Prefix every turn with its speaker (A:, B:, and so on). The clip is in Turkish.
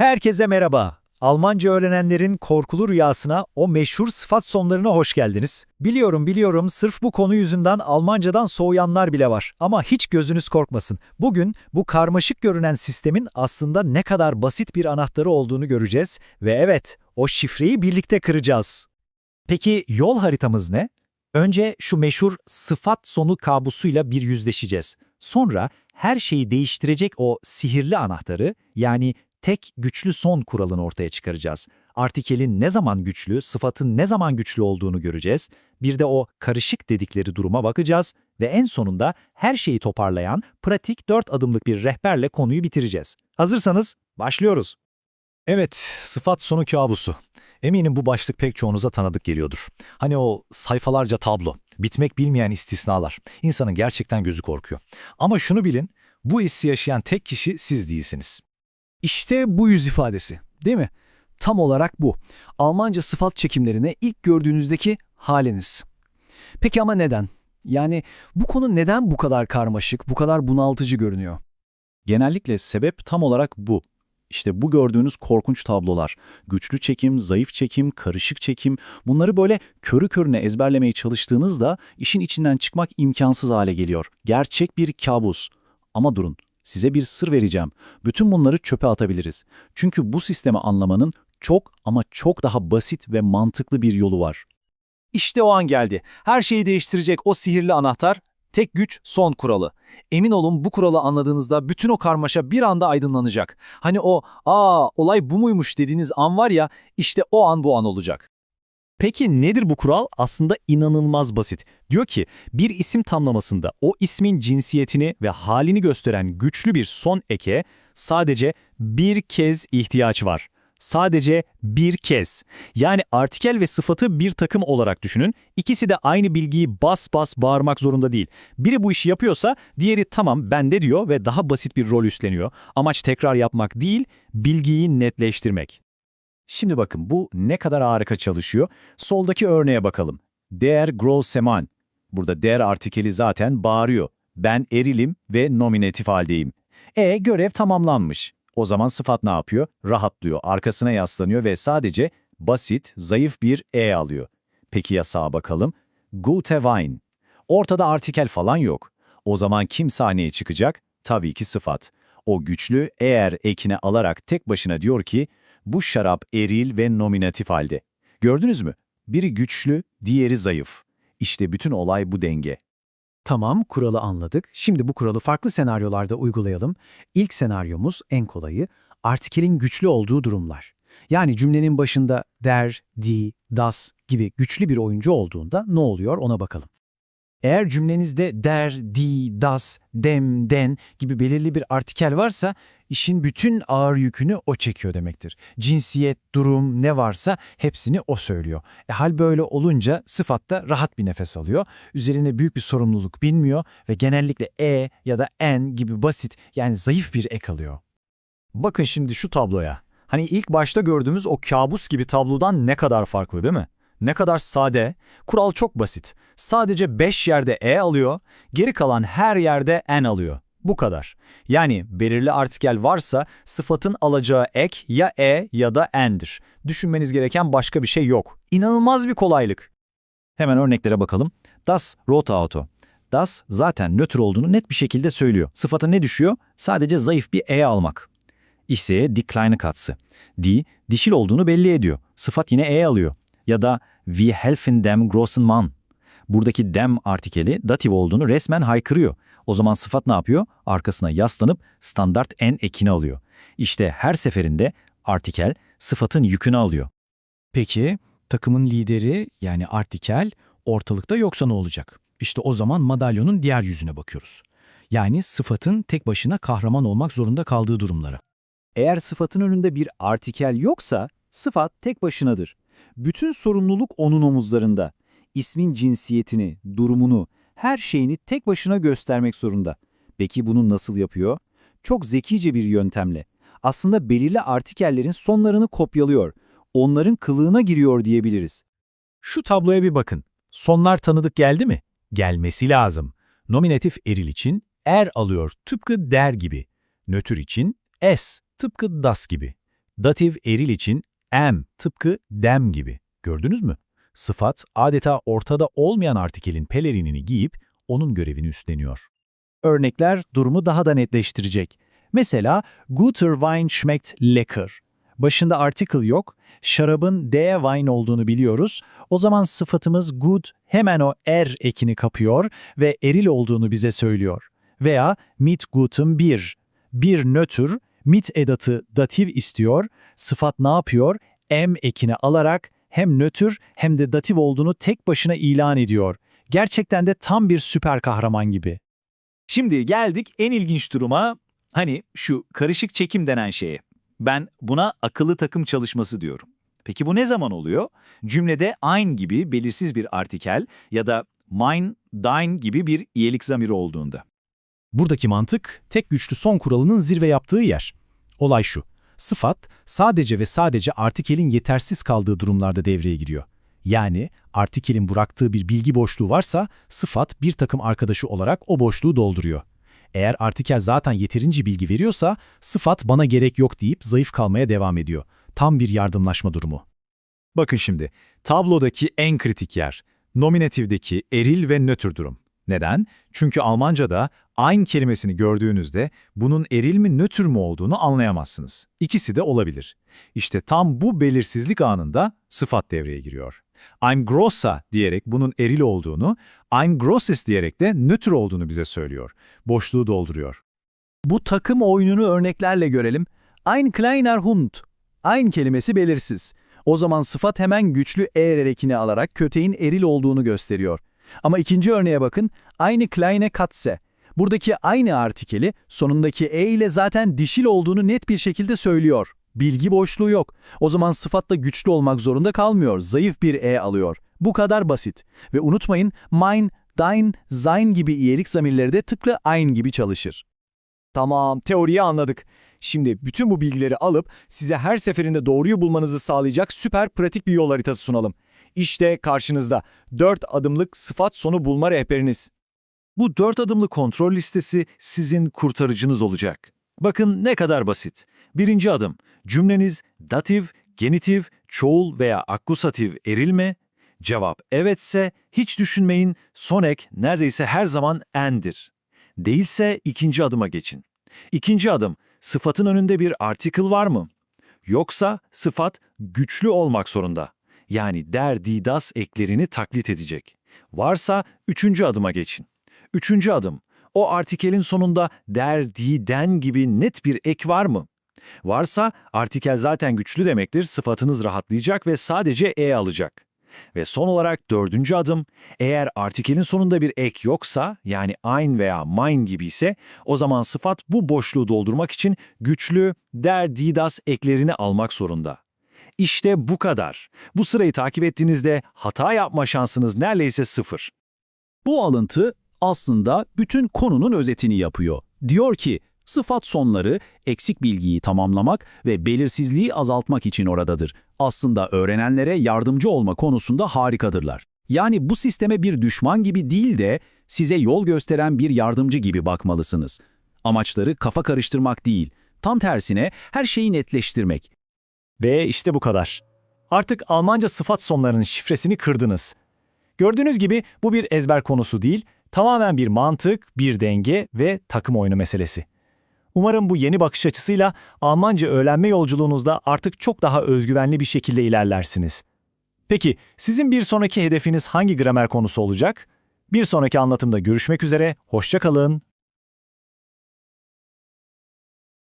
A: Herkese merhaba. Almanca öğrenenlerin korkulu rüyasına, o meşhur sıfat sonlarına hoş geldiniz. Biliyorum biliyorum sırf bu konu yüzünden Almancadan soğuyanlar bile var. Ama hiç gözünüz korkmasın. Bugün bu karmaşık görünen sistemin aslında ne kadar basit bir anahtarı olduğunu göreceğiz. Ve evet, o şifreyi birlikte kıracağız. Peki yol haritamız ne? Önce şu meşhur sıfat sonu kabusuyla bir yüzleşeceğiz. Sonra her şeyi değiştirecek o sihirli anahtarı yani tek güçlü son kuralını ortaya çıkaracağız. Artikelin ne zaman güçlü, sıfatın ne zaman güçlü olduğunu göreceğiz. Bir de o karışık dedikleri duruma bakacağız ve en sonunda her şeyi toparlayan pratik 4 adımlık bir rehberle konuyu bitireceğiz. Hazırsanız başlıyoruz.
B: Evet, sıfat sonu kabusu. Eminim bu başlık pek çoğunuza tanıdık geliyordur. Hani o sayfalarca tablo, bitmek bilmeyen istisnalar. İnsanın gerçekten gözü korkuyor. Ama şunu bilin, bu hissi yaşayan tek kişi siz değilsiniz.
C: İşte bu yüz ifadesi, değil mi? Tam olarak bu. Almanca sıfat çekimlerine ilk gördüğünüzdeki haliniz. Peki ama neden? Yani bu konu neden bu kadar karmaşık, bu kadar bunaltıcı görünüyor?
D: Genellikle sebep tam olarak bu. İşte bu gördüğünüz korkunç tablolar, güçlü çekim, zayıf çekim, karışık çekim, bunları böyle körü körüne ezberlemeye çalıştığınızda işin içinden çıkmak imkansız hale geliyor. Gerçek bir kabus. Ama durun, size bir sır vereceğim. Bütün bunları çöpe atabiliriz. Çünkü bu sistemi anlamanın çok ama çok daha basit ve mantıklı bir yolu var.
A: İşte o an geldi. Her şeyi değiştirecek o sihirli anahtar, tek güç son kuralı. Emin olun bu kuralı anladığınızda bütün o karmaşa bir anda aydınlanacak. Hani o ''aa olay bu muymuş'' dediğiniz an var ya, işte o an bu an olacak.
B: Peki nedir bu kural? Aslında inanılmaz basit. Diyor ki bir isim tamlamasında o ismin cinsiyetini ve halini gösteren güçlü bir son eke sadece bir kez ihtiyaç var. Sadece bir kez. Yani artikel ve sıfatı bir takım olarak düşünün. İkisi de aynı bilgiyi bas bas bağırmak zorunda değil. Biri bu işi yapıyorsa diğeri tamam bende diyor ve daha basit bir rol üstleniyor. Amaç tekrar yapmak değil, bilgiyi netleştirmek. Şimdi bakın bu ne kadar harika çalışıyor. Soldaki örneğe bakalım. Der Großemann. Burada der artikeli zaten bağırıyor. Ben erilim ve nominatif haldeyim. E görev tamamlanmış. O zaman sıfat ne yapıyor? Rahatlıyor, arkasına yaslanıyor ve sadece basit, zayıf bir e alıyor. Peki ya sağa bakalım. Gute Wein. Ortada artikel falan yok. O zaman kim sahneye çıkacak? Tabii ki sıfat. O güçlü eğer ekine alarak tek başına diyor ki, bu şarap eril ve nominatif halde. Gördünüz mü? Biri güçlü, diğeri zayıf. İşte bütün olay bu denge.
C: Tamam, kuralı anladık. Şimdi bu kuralı farklı senaryolarda uygulayalım. İlk senaryomuz en kolayı, artikelin güçlü olduğu durumlar. Yani cümlenin başında der, die, das gibi güçlü bir oyuncu olduğunda ne oluyor ona bakalım. Eğer cümlenizde der, die, das, dem, den gibi belirli bir artikel varsa işin bütün ağır yükünü o çekiyor demektir. Cinsiyet, durum ne varsa hepsini o söylüyor. E, hal böyle olunca sıfatta rahat bir nefes alıyor. Üzerine büyük bir sorumluluk binmiyor ve genellikle e ya da en gibi basit yani zayıf bir ek alıyor.
B: Bakın şimdi şu tabloya. Hani ilk başta gördüğümüz o kabus gibi tablodan ne kadar farklı değil mi? Ne kadar sade, kural çok basit. Sadece 5 yerde e alıyor, geri kalan her yerde n alıyor. Bu kadar. Yani belirli artikel varsa sıfatın alacağı ek ya e ya da n'dir. Düşünmeniz gereken başka bir şey yok. İnanılmaz bir kolaylık. Hemen örneklere bakalım. Das rote Auto. Das zaten nötr olduğunu net bir şekilde söylüyor. Sıfata ne düşüyor? Sadece zayıf bir e almak. İşseye die kleine Katze. Die, dişil olduğunu belli ediyor. Sıfat yine e alıyor. Ya da wir helfen dem großen Mann. Buradaki dem artikeli datif olduğunu resmen haykırıyor. O zaman sıfat ne yapıyor? Arkasına yaslanıp standart en ekini alıyor. İşte her seferinde artikel sıfatın yükünü alıyor.
C: Peki takımın lideri yani artikel ortalıkta yoksa ne olacak? İşte o zaman madalyonun diğer yüzüne bakıyoruz. Yani sıfatın tek başına kahraman olmak zorunda kaldığı durumlara.
A: Eğer sıfatın önünde bir artikel yoksa sıfat tek başınadır. Bütün sorumluluk onun omuzlarında. İsmin cinsiyetini, durumunu, her şeyini tek başına göstermek zorunda. Peki bunu nasıl yapıyor? Çok zekice bir yöntemle. Aslında belirli artikellerin sonlarını kopyalıyor. Onların kılığına giriyor diyebiliriz.
B: Şu tabloya bir bakın. Sonlar tanıdık geldi mi? Gelmesi lazım. Nominatif eril için er alıyor tıpkı der gibi. Nötr için s tıpkı das gibi. Datif eril için am tıpkı dem gibi. Gördünüz mü? Sıfat adeta ortada olmayan artikelin pelerinini giyip onun görevini üstleniyor.
D: Örnekler durumu daha da netleştirecek. Mesela Guter Wein schmeckt lecker. Başında article yok, şarabın der Wein olduğunu biliyoruz. O zaman sıfatımız gut hemen o er ekini kapıyor ve eril olduğunu bize söylüyor. Veya mit gutem bir. Bir nötr, mit edatı datif istiyor. Sıfat ne yapıyor? Em ekini alarak hem nötr hem de datif olduğunu tek başına ilan ediyor. Gerçekten de tam bir süper kahraman gibi.
E: Şimdi geldik en ilginç duruma, hani şu karışık çekim denen şeye. Ben buna akıllı takım çalışması diyorum. Peki bu ne zaman oluyor? Cümlede ein gibi belirsiz bir artikel ya da mine, dein gibi bir iyelik zamiri olduğunda.
B: Buradaki mantık tek güçlü son kuralının zirve yaptığı yer. Olay şu. Sıfat sadece ve sadece artikelin yetersiz kaldığı durumlarda devreye giriyor. Yani artikelin bıraktığı bir bilgi boşluğu varsa sıfat bir takım arkadaşı olarak o boşluğu dolduruyor. Eğer artikel zaten yeterince bilgi veriyorsa sıfat bana gerek yok deyip zayıf kalmaya devam ediyor. Tam bir yardımlaşma durumu. Bakın şimdi, tablodaki en kritik yer, nominatifdeki eril ve nötr durum. Neden? Çünkü Almanca'da ein kelimesini gördüğünüzde bunun eril mi nötr mü olduğunu anlayamazsınız. İkisi de olabilir. İşte tam bu belirsizlik anında sıfat devreye giriyor. Ein grosser diyerek bunun eril olduğunu, ein grosses diyerek de nötr olduğunu bize söylüyor. Boşluğu dolduruyor.
F: Bu takım oyununu örneklerle görelim. Ein kleiner Hund. Ein kelimesi belirsiz. O zaman sıfat hemen güçlü ekini alarak köteğin eril olduğunu gösteriyor. Ama ikinci örneğe bakın. Eine kleine Katze. Buradaki aynı artikeli sonundaki e ile zaten dişil olduğunu net bir şekilde söylüyor. Bilgi boşluğu yok. O zaman sıfatla güçlü olmak zorunda kalmıyor. Zayıf bir e alıyor. Bu kadar basit. Ve unutmayın mein, dein, sein gibi iyilik zamirleri de tıpkı ein gibi çalışır.
G: Tamam, teoriyi anladık. Şimdi bütün bu bilgileri alıp size her seferinde doğruyu bulmanızı sağlayacak süper pratik bir yol haritası sunalım. İşte karşınızda 4 adımlık sıfat sonu bulma rehberiniz.
E: Bu dört adımlı kontrol listesi sizin kurtarıcınız olacak. Bakın ne kadar basit. Birinci adım, cümleniz datif, genitif, çoğul veya akkusatif eril mi? Cevap evetse hiç düşünmeyin, son ek neredeyse her zaman en'dir. Değilse ikinci adıma geçin. İkinci adım, sıfatın önünde bir article var mı? Yoksa sıfat güçlü olmak zorunda. Yani der, di, das eklerini taklit edecek. Varsa üçüncü adıma geçin. Üçüncü adım, o artikelin sonunda der, di, den gibi net bir ek var mı? Varsa artikel zaten güçlü demektir, sıfatınız rahatlayacak ve sadece e alacak. Ve son olarak dördüncü adım, eğer artikelin sonunda bir ek yoksa, yani ein veya mein gibi ise, o zaman sıfat bu boşluğu doldurmak için güçlü der, di, das eklerini almak zorunda. İşte bu kadar. Bu sırayı takip ettiğinizde hata yapma şansınız neredeyse sıfır.
F: Bu alıntı aslında bütün konunun özetini yapıyor. Diyor ki, sıfat sonları eksik bilgiyi tamamlamak ve belirsizliği azaltmak için oradadır. Aslında öğrenenlere yardımcı olma konusunda harikadırlar. Yani bu sisteme bir düşman gibi değil de size yol gösteren bir yardımcı gibi bakmalısınız. Amaçları kafa karıştırmak değil, tam tersine her şeyi netleştirmek.
B: Ve işte bu kadar. Artık Almanca sıfat sonlarının şifresini kırdınız. Gördüğünüz gibi bu bir ezber konusu değil, tamamen bir mantık, bir denge ve takım oyunu meselesi. Umarım bu yeni bakış açısıyla Almanca öğrenme yolculuğunuzda artık çok daha özgüvenli bir şekilde ilerlersiniz. Peki sizin bir sonraki hedefiniz hangi gramer konusu olacak? Bir sonraki anlatımda görüşmek üzere, hoşça kalın.